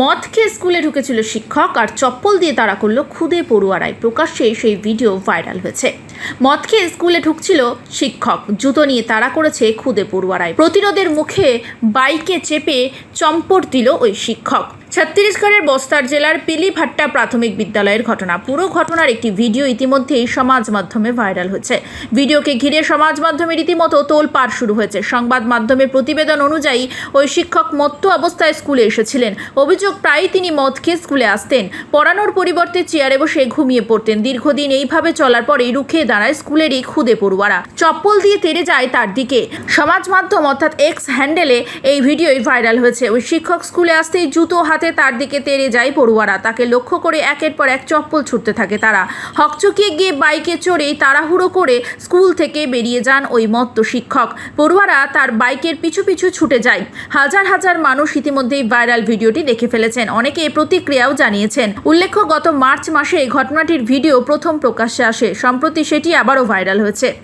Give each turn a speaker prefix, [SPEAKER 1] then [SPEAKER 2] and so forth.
[SPEAKER 1] মদ খেয়ে স্কুলে ঢুকেছিল শিক্ষক আর চপ্পল দিয়ে তারা করল খুদে পড়ুয়ারাই প্রকাশ্যে সেই ভিডিও ভাইরাল হয়েছে। মদ খেয়ে স্কুলে ঢুকছিল শিক্ষক। জুতো নিয়ে তারা করেছে খুদে পড়ুয়ারাই প্রতিরোধের মুখে বাইকে চেপে চম্পট দিল ওই শিক্ষক। ছত্তিশগড়ের বস্তার জেলার পিলিভাট্টা প্রাথমিক বিদ্যালয়ের ঘটনা। পুরো ঘটনার একটি ভিডিও ইতিমধ্যেই সমাজ মাধ্যমে ভাইরাল হয়েছে ভিডিওকে ঘিরে সমাজ মাধ্যমে রীতিমতো তোলপাড় শুরু হয়েছে। সংবাদ মাধ্যমের প্রতিবেদন অনুযায়ী, ওই শিক্ষক মত্ত অবস্থায় স্কুলে এসেছিলেন। অভিযোগ প্রায়ই তিনি মদ খেয়ে স্কুলে আসতেন। পড়ানোর পরিবর্তে চেয়ারে বসে ঘুমিয়ে পড়তেন। দীর্ঘদিন এইভাবে চলার পরেই রুখে দাঁড়ায় স্কুলেরই খুদে পড়ুয়ারা। চপ্পল দিয়ে তেড়ে যায় তার দিকে। সমাজ মাধ্যম অর্থাৎ এক্স হ্যান্ডেলে এই ভিডিওই ভাইরাল হয়েছে। ওই শিক্ষক স্কুলে আসতেই জুতো হাতে তার দিকে তেড়ে যায় পড়ুয়ারা। তাকে লক্ষ্য করে একের পর এক চপ্পল ছুটতে থাকে তারা। হকচকিয়ে গিয়ে বাইকে চড়েই তাড়াহুড়ো করে স্কুল থেকে বেরিয়ে যান ওই মত্ত শিক্ষক। পড়ুয়ারা তার বাইকের পিছু পিছু ছুটে যায়। হাজার হাজার মানুষ ইতিমধ্যেই ভাইরাল ভিডিওটি দেখে ফেলেছেন। অনেকে প্রতিক্রিয়াও জানিয়েছেন। উল্লেখ্য, গত মার্চ মাসে এই ঘটনাটির ভিডিও প্রথম প্রকাশ্যে আসে। সম্প্রতি সেটি আবারও ভাইরাল হয়েছে।